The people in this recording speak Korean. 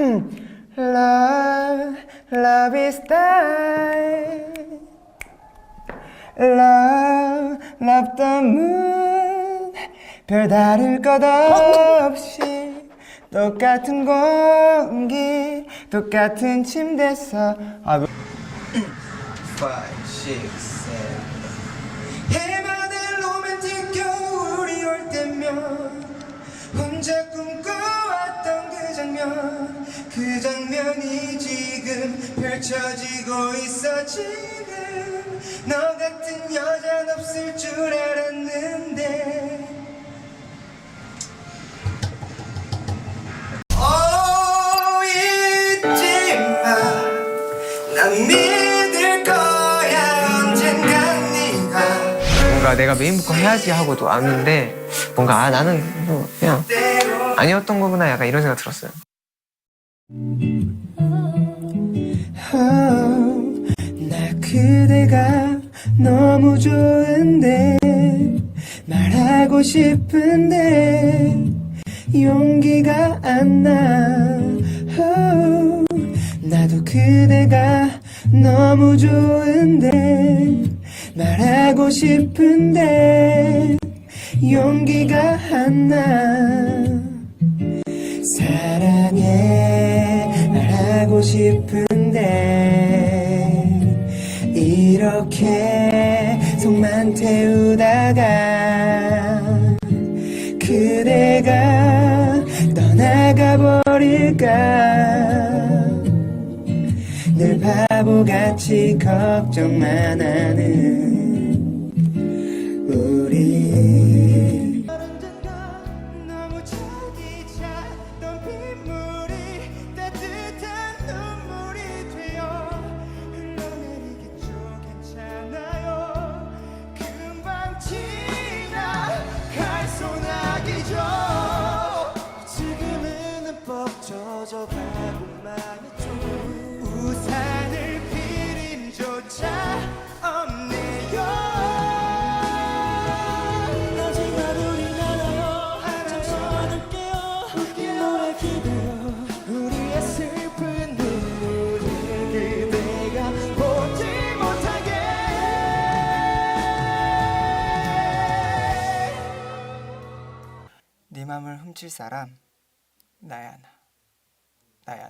Love, love is die. Love, love the moon. 별다를 것 없이 똑같은 공기, 똑같은 침대서. 아, 뭐- Five, six, seven. 해마다 로맨틱 겨울이 올 때면 혼자 꿈꿔왔던 그 장면 그 장면이 지금 펼쳐지고 있어. 지금 너 같은 여잔 없을 줄 알았는데. 오 잊지 마 난 믿을 거야. 언젠간 네가 뭔가 내가 메인 보컬 해야지 하고도 왔는데 뭔가 아 나는 뭐 그냥 아니었던 거구나. 약간 이런 생각 들었어요. 나 그대가 너무 좋은데 말하고 싶은데 용기가 안 나. 나도 그대가 너무 좋은데 말하고 싶은데 용기가 안 나. 사랑해 말 하고 싶은데 이렇게 속만 태우다가 그대가 떠나가 버릴까? 늘 바보같이 걱정만 하는 우리 젖어가고만 있죠. 우산을 필 힘조차 없네요. 하지만 우린 알아요 잠시만 함께요. 이 노래 기대요 우리의 슬픈 눈물을 그대가 보지 못하게. 네 맘을 훔칠 사람 나야 나